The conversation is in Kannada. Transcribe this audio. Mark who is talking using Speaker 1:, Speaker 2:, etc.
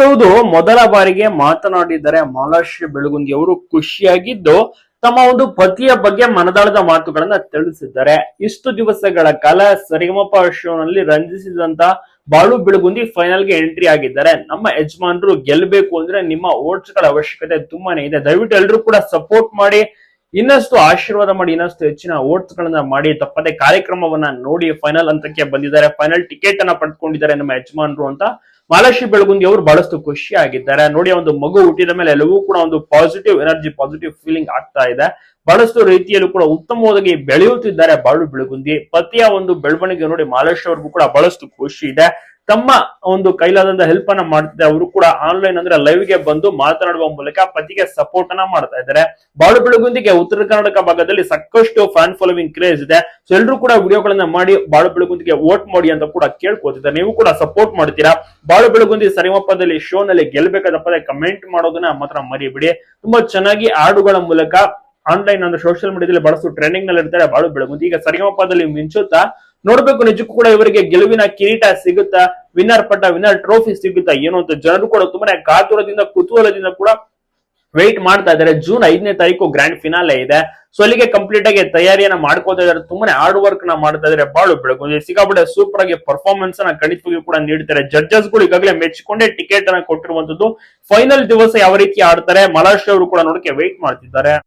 Speaker 1: ಹೌದು ಮೊದಲ ಬಾರಿಗೆ ಮಾತನಾಡಿದ್ದಾರೆ ಮಾಲಾಶ್ರೀ ಬೆಳಗುಂದಿ ಅವರು ಖುಷಿಯಾಗಿದ್ದು ತಮ್ಮ ಒಂದು ಪತಿಯ ಬಗ್ಗೆ ಮನದಾಳದ ಮಾತುಗಳನ್ನ ತಿಳಿಸಿದ್ದಾರೆ. ಇಷ್ಟು ದಿವಸಗಳ ಕಾಲ ಸರಿಗಮಪ ಶೋನಲ್ಲಿ ರಂಜಿಸಿದಂತ ಬಾಳು ಬೆಳಗುಂದಿ ಫೈನಲ್ಗೆ ಎಂಟ್ರಿ ಆಗಿದ್ದಾರೆ. ನಮ್ಮ ಯಜಮಾನರು ಗೆಲ್ಲಬೇಕು ಅಂದ್ರೆ ನಿಮ್ಮ ಓಟ್ಸ್ಗಳ ಅವಶ್ಯಕತೆ ತುಂಬಾನೇ ಇದೆ. ದಯವಿಟ್ಟು ಎಲ್ಲರೂ ಕೂಡ ಸಪೋರ್ಟ್ ಮಾಡಿ, ಇನ್ನಷ್ಟು ಆಶೀರ್ವಾದ ಮಾಡಿ, ಇನ್ನಷ್ಟು ಹೆಚ್ಚಿನ ಓಟ್ಸ್ ಗಳನ್ನ ಮಾಡಿ, ತಪ್ಪದೆ ಕಾರ್ಯಕ್ರಮವನ್ನ ನೋಡಿ ಫೈನಲ್ ಹಂತಕ್ಕೆ ಬಂದಿದ್ದಾರೆ. ಫೈನಲ್ ಟಿಕೆಟ್ ಅನ್ನ ಪಡ್ಕೊಂಡಿದ್ದಾರೆ ನಮ್ಮ ಯಜಮಾನರು ಅಂತ ಮಾಲಾಶ್ರೀ ಬೆಳಗುಂದಿ ಅವರು ಬಹಳಷ್ಟು ಖುಷಿ ಆಗಿದ್ದಾರೆ. ನೋಡಿ ಒಂದು ಮಗು ಹುಟ್ಟಿದ ಮೇಲೆ ಎಲ್ಲವೂ ಕೂಡ ಒಂದು ಪಾಸಿಟಿವ್ ಎನರ್ಜಿ ಪಾಸಿಟಿವ್ ಫೀಲಿಂಗ್ ಆಗ್ತಾ ಇದೆ. ಬಹಳಷ್ಟು ರೀತಿಯಲ್ಲೂ ಕೂಡ ಉತ್ತಮವಾಗಿ ಬೆಳೆಯುತ್ತಿದ್ದಾರೆ ಬಾಳು ಬೆಳಗುಂದಿ. ಪತಿಯ ಒಂದು ಬೆಳವಣಿಗೆ ನೋಡಿ ಮಹಾಲಕ್ಷ್ಮಿ ಅವ್ರಿಗೂ ಕೂಡ ಬಹಳಷ್ಟು ಖುಷಿ ಇದೆ. ತಮ್ಮ ಒಂದು ಕೈಲಾದಂತ ಹೆಲ್ಪ್ ಅನ್ನ ಮಾಡ್ತಿದ್ದಾರೆ ಅವರು ಕೂಡ ಆನ್ಲೈನ್ ಅಂದ್ರೆ ಲೈವ್ಗೆ ಬಂದು ಮಾತನಾಡುವ ಮೂಲಕ ಪತಿಗೆ ಸಪೋರ್ಟ್ ಅನ್ನ ಮಾಡ್ತಾ ಇದ್ದಾರೆ. ಬಾಳು ಬೆಳಗುಂದಿಗೆ ಉತ್ತರ ಕರ್ನಾಟಕ ಭಾಗದಲ್ಲಿ ಸಾಕಷ್ಟು ಫ್ಯಾನ್ ಫಾಲೋವಿಂಗ್ ಕ್ರೇಜ್ ಇದೆ. ಸೊ ಎಲ್ಲರೂ ಕೂಡ ವಿಡಿಯೋಗಳನ್ನ ಮಾಡಿ ಬಾಳು ಬೆಳಗುಂದಿಗೆ ವೋಟ್ ಮಾಡಿ ಅಂತ ಕೂಡ ಕೇಳ್ಕೊತಿದ್ದಾರೆ. ನೀವು ಕೂಡ ಸಪೋರ್ಟ್ ಮಾಡ್ತೀರಾ? ಬಾಳು ಬೆಳಗುಂದಿ ಸರಿಮಪ್ಪದಲ್ಲಿ ಶೋ ನಲ್ಲಿ ಗೆಲ್ಬೇಕಾದ ಕಮೆಂಟ್ ಮಾಡೋದನ್ನ ಮಾತ್ರ ಮರಿಬಿಡಿ. ತುಂಬಾ ಚೆನ್ನಾಗಿ ಹಾಡುಗಳ ಮೂಲಕ ಆನ್ಲೈನ್ ಅಂದ್ರೆ ಸೋಷಿಯಲ್ ಮೀಡಿಯಾದಲ್ಲಿ ಬಹಳಷ್ಟು ಟ್ರೆಂಡಿಂಗ್ನಲ್ಲಿ ಇರ್ತಾರೆ ಬಾಳು ಬೆಳಗುಂದಿ ಈಗ ಸರಿಗಮಪದಲ್ಲಿ ಮಿಂಚುತ್ತಾ ನೋಡ್ಬೇಕು ನಿಜಕ್ಕೂ ಕೂಡ ಇವರಿಗೆ ಗೆಲುವಿನ ಕಿರೀಟ ಸಿಗುತ್ತಾ ವಿನ್ನರ್ ಪಟ್ಟ ವಿನ್ನರ್ ಟ್ರೋಫಿ ಸಿಗುತ್ತಾ ಏನು ಅಂತ ಜನರು ಕೂಡ ತುಂಬಾನೇ ಕಾತುರದಿಂದ ಕುತೂಹಲದಿಂದ ಕೂಡ ವೆಯ್ಟ್ ಮಾಡ್ತಾ ಇದ್ದಾರೆ. ಜೂನ್ ಐದನೇ ತಾರೀಕು ಗ್ರ್ಯಾಂಡ್ ಫಿನಾಲೆ ಇದೆ. ಸೊ ಅಲ್ಲಿಗೆ ಕಂಪ್ಲೀಟ್ ಆಗಿ ತಯಾರಿಯನ್ನ ಮಾಡ್ಕೋತಾ ಇದ್ದಾರೆ. ತುಂಬಾನೇ ಹಾರ್ಡ್ ವರ್ಕ್ನ ಮಾಡ್ತಾ ಇದ್ದಾರೆ. ಬಾಳು ಬೆಳಕು. ಸಿಕ್ಕಾಪಟ್ಟೆ ಸೂಪರ್ ಆಗಿ ಪರ್ಫಾರ್ಮೆನ್ಸ್ ಅನ್ನ ಖಂಡಿತವಾಗಿಯೂ ಕೂಡ ನೀಡ್ತಾರೆ. ಜಡ್ಜಸ್ಗಳು ಈಗಾಗಲೇ ಮೆಚ್ಚಿಕೊಂಡೇ ಟಿಕೆಟ್ ಅನ್ನ ಕೊಟ್ಟಿರುವಂತದ್ದು. ಫೈನಲ್ ದಿವಸ ಯಾವ ರೀತಿ ಆಡ್ತಾರೆ? ಮಲಾಶ್ ಅವರು ಕೂಡ ನೋಡಕ್ಕೆ ವೆಯ್ಟ್ ಮಾಡ್ತಿದ್ದಾರೆ.